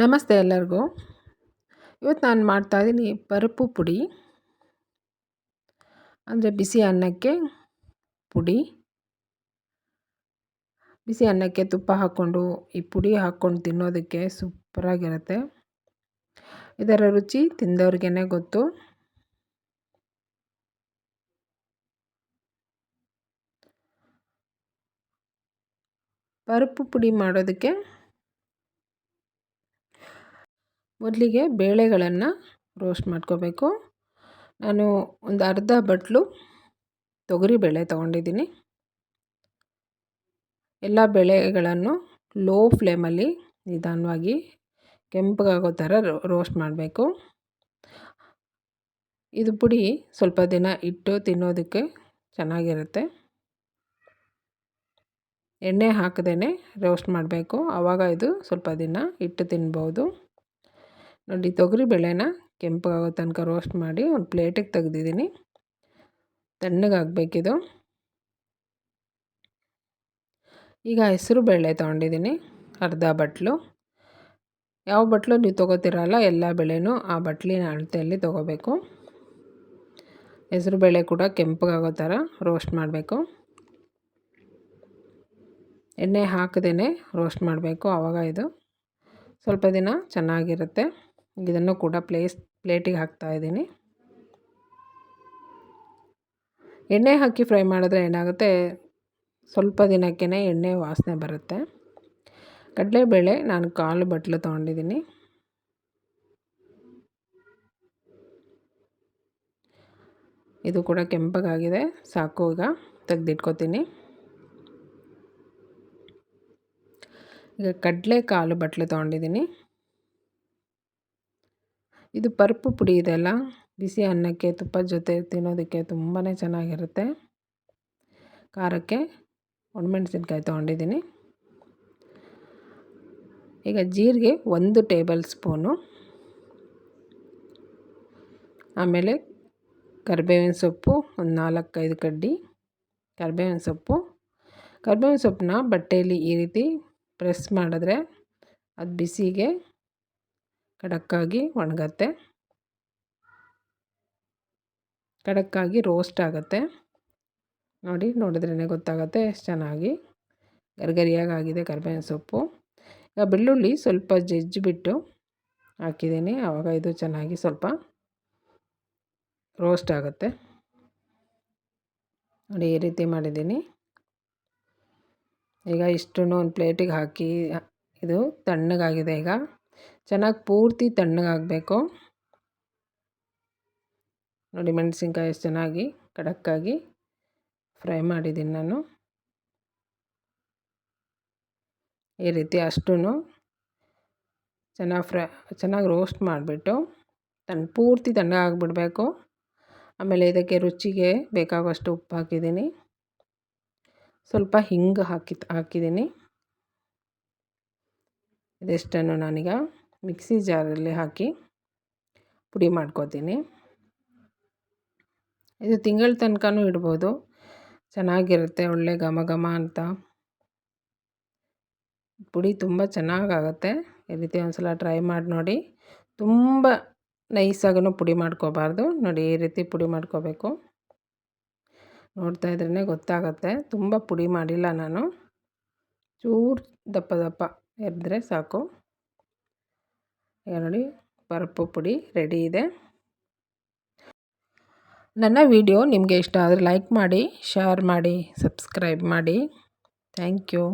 ನಮಸ್ತೆ ಎಲ್ಲರಿಗೂ. ಇವತ್ತು ನಾನು ಮಾಡ್ತಾಯಿದ್ದೀನಿ ಪರಿಪು ಪುಡಿ, ಅಂದರೆ ಬಿಸಿ ಅನ್ನಕ್ಕೆ ಪುಡಿ. ಬಿಸಿ ಅನ್ನಕ್ಕೆ ತುಪ್ಪ ಹಾಕ್ಕೊಂಡು ಈ ಪುಡಿ ಹಾಕ್ಕೊಂಡು ತಿನ್ನೋದಕ್ಕೆ ಸೂಪರಾಗಿರುತ್ತೆ. ಇದರ ರುಚಿ ತಿಂದವ್ರಿಗೇ ಗೊತ್ತು. ಪರಿಪು ಪುಡಿ ಮಾಡೋದಕ್ಕೆ ಮೊದಲಿಗೆ ಬೇಳೆಗಳನ್ನು ರೋಸ್ಟ್ ಮಾಡ್ಕೋಬೇಕು. ನಾನು ಒಂದು ಅರ್ಧ ಬಟ್ಲು ತೊಗರಿಬೇಳೆ ತೊಗೊಂಡಿದ್ದೀನಿ. ಎಲ್ಲ ಬೇಳೆಗಳನ್ನು ಲೋ ಫ್ಲೇಮಲ್ಲಿ ನಿಧಾನವಾಗಿ ಕೆಂಪಗಾಗೋ ಥರ ರೋಸ್ಟ್ ಮಾಡಬೇಕು. ಇದು ಪುಡಿ ಸ್ವಲ್ಪ ದಿನ ಇಟ್ಟು ತಿನ್ನೋದಕ್ಕೆ ಚೆನ್ನಾಗಿರುತ್ತೆ. ಎಣ್ಣೆ ಹಾಕದೇ ರೋಸ್ಟ್ ಮಾಡಬೇಕು. ಆವಾಗ ಇದು ಸ್ವಲ್ಪ ದಿನ ಇಟ್ಟು ತಿನ್ಬೋದು. ನೋಡಿ, ತೊಗರಿ ಬೇಳೆನ ಕೆಂಪಗಾಗೋ ತನಕ ರೋಸ್ಟ್ ಮಾಡಿ ಒಂದು ಪ್ಲೇಟಿಗೆ ತೆಗೆದಿದ್ದೀನಿ. ತಣ್ಣಗಾಗಬೇಕಿದು ಈಗ ಹೆಸರು ಬೇಳೆ ತೊಗೊಂಡಿದ್ದೀನಿ, ಅರ್ಧ ಬಟ್ಲು. ಯಾವ ಬಟ್ಲು ನೀವು ತೊಗೋತಿರಲ್ಲ, ಎಲ್ಲ ಬೆಳೆನೂ ಆ ಬಟ್ಲಿನ ಅಳತೆಯಲ್ಲಿ ತೊಗೋಬೇಕು. ಹೆಸರು ಬೇಳೆ ಕೂಡ ಕೆಂಪಗಾಗೋ ಥರ ರೋಸ್ಟ್ ಮಾಡಬೇಕು. ಎಣ್ಣೆ ಹಾಕದೇ ರೋಸ್ಟ್ ಮಾಡಬೇಕು ಆವಾಗ ಇದು ಸ್ವಲ್ಪ ದಿನ ಚೆನ್ನಾಗಿರುತ್ತೆ. ಇದನ್ನು ಕೂಡ ಪ್ಲೇಸ್ ಪ್ಲೇಟಿಗೆ ಹಾಕ್ತಾ ಇದ್ದೀನಿ. ಎಣ್ಣೆ ಹಾಕಿ ಫ್ರೈ ಮಾಡಿದ್ರೆ ಏನಾಗುತ್ತೆ? ಸ್ವಲ್ಪ ದಿನಕ್ಕೇ ಎಣ್ಣೆ ವಾಸನೆ ಬರುತ್ತೆ. ಕಡಲೆಬೇಳೆ ನಾನು ಕಾಲು ಬಟ್ಲು ತೊಗೊಂಡಿದ್ದೀನಿ. ಇದು ಕೂಡ ಕೆಂಪಗಾಗಿದೆ ಸಾಕು ಈಗ, ತೆಗೆದಿಟ್ಕೋತೀನಿ. ಈಗ ಕಡಲೆ ಕಾಲು ಬಟ್ಲು ತೊಗೊಂಡಿದ್ದೀನಿ. ಇದು ಪರ್ಪು ಪುಡಿ ಇದೆಲ್ಲ ಬಿಸಿ ಅನ್ನಕ್ಕೆ ತುಪ್ಪದ ಜೊತೆ ತಿನ್ನೋದಕ್ಕೆ ತುಂಬಾ ಚೆನ್ನಾಗಿರುತ್ತೆ. ಖಾರಕ್ಕೆ ಒಣಮೆಣಸಿನ್ಕಾಯಿ ತೊಗೊಂಡಿದ್ದೀನಿ. ಈಗ ಜೀರಿಗೆ ಒಂದು ಟೇಬಲ್ ಸ್ಪೂನು. ಆಮೇಲೆ ಕರಿಬೇವಿನ ಸೊಪ್ಪು ಒಂದು ನಾಲ್ಕೈದು ಕಡ್ಡಿ ಕರಿಬೇವಿನ ಸೊಪ್ಪು. ಕರಿಬೇವಿನ ಸೊಪ್ಪನ್ನ ಬಟ್ಟೆಯಲ್ಲಿ ಈ ರೀತಿ ಪ್ರೆಸ್ ಮಾಡಿದ್ರೆ ಅದು ಬಿಸಿಗೆ ಖಡಕ್ಕಾಗಿ ಒಣಗತ್ತೆ. ಖಡಕ್ಕಾಗಿ ರೋಸ್ಟ್ ಆಗುತ್ತೆ. ನೋಡಿ ನೋಡಿದ್ರೇ ಗೊತ್ತಾಗುತ್ತೆ, ಎಷ್ಟು ಚೆನ್ನಾಗಿ ಗರಿಗರಿಯಾಗಿ ಆಗಿದೆ ಕರಿಬೇವಿನ ಸೊಪ್ಪು. ಈಗ ಬೆಳ್ಳುಳ್ಳಿ ಸ್ವಲ್ಪ ಜಜ್ಜಿಬಿಟ್ಟು ಹಾಕಿದ್ದೀನಿ ಆವಾಗ ಇದು ಚೆನ್ನಾಗಿ ಸ್ವಲ್ಪ ರೋಸ್ಟ್ ಆಗುತ್ತೆ. ನೋಡಿ, ಈ ರೀತಿ ಮಾಡಿದ್ದೀನಿ. ಈಗ ಇಷ್ಟನ್ನು ಒಂದು ಪ್ಲೇಟಿಗೆ ಹಾಕಿ, ಇದು ತಣ್ಣಗಾಗಿದೆ ಈಗ. ಚೆನ್ನಾಗಿ ಪೂರ್ತಿ ತಣ್ಣಗಾಗಬೇಕು ನೋಡಿ ಮೆಣಸಿನ್ಕಾಯಿ ಎಷ್ಟು ಚೆನ್ನಾಗಿ ಖಡಕ್ಕಾಗಿ ಫ್ರೈ ಮಾಡಿದ್ದೀನಿ ನಾನು. ಈ ರೀತಿ ಅಷ್ಟೂ ಚೆನ್ನಾಗಿ ಫ್ರೈ, ಚೆನ್ನಾಗಿ ರೋಸ್ಟ್ ಮಾಡಿಬಿಟ್ಟು ತನ್ನ ಪೂರ್ತಿ ತಣ್ಣಗಾಗ್ಬಿಡಬೇಕು ಆಮೇಲೆ ಇದಕ್ಕೆ ರುಚಿಗೆ ಬೇಕಾಗುವಷ್ಟು ಉಪ್ಪು ಹಾಕಿದ್ದೀನಿ. ಸ್ವಲ್ಪ ಹಿಂಗೆ ಹಾಕಿ ಹಾಕಿದ್ದೀನಿ. ಇದೆಷ್ಟನ್ನು ನಾನೀಗ ಮಿಕ್ಸಿ ಜಾರಲ್ಲಿ ಹಾಕಿ ಪುಡಿ ಮಾಡ್ಕೋತೀನಿ. ಇದು ತಿಂಗಳ ತನಕನೂ ಇಡ್ಬೋದು. ಚೆನ್ನಾಗಿರುತ್ತೆ, ಒಳ್ಳೆ ಘಮ ಘಮ ಅಂತ. ಪುಡಿ ತುಂಬ ಚೆನ್ನಾಗಾಗತ್ತೆ. ಈ ರೀತಿ ಒಂದು ಸಲ ಟ್ರೈ ಮಾಡಿ ನೋಡಿ. ತುಂಬ ನೈಸಾಗೂ ಪುಡಿ ಮಾಡ್ಕೋಬಾರ್ದು. ನೋಡಿ, ಈ ರೀತಿ ಪುಡಿ ಮಾಡ್ಕೋಬೇಕು. ನೋಡ್ತಾ ಇದ್ರೇ ಗೊತ್ತಾಗುತ್ತೆ. ತುಂಬ ಪುಡಿ ಮಾಡಿಲ್ಲ ನಾನು. ಚೂರು ದಪ್ಪ ದಪ್ಪ. ಎದ್ದರೆ ಸಾಕು. ಈಗ ನೋಡಿ ಪರಪ್ಪು ಪುಡಿ ರೆಡಿ ಇದೆ. ನನ್ನ ವಿಡಿಯೋ ನಿಮಗೆ ಇಷ್ಟ ಆದರೆ ಲೈಕ್ ಮಾಡಿ, ಶೇರ್ ಮಾಡಿ, ಸಬ್ಸ್ಕ್ರೈಬ್ ಮಾಡಿ. Thank you.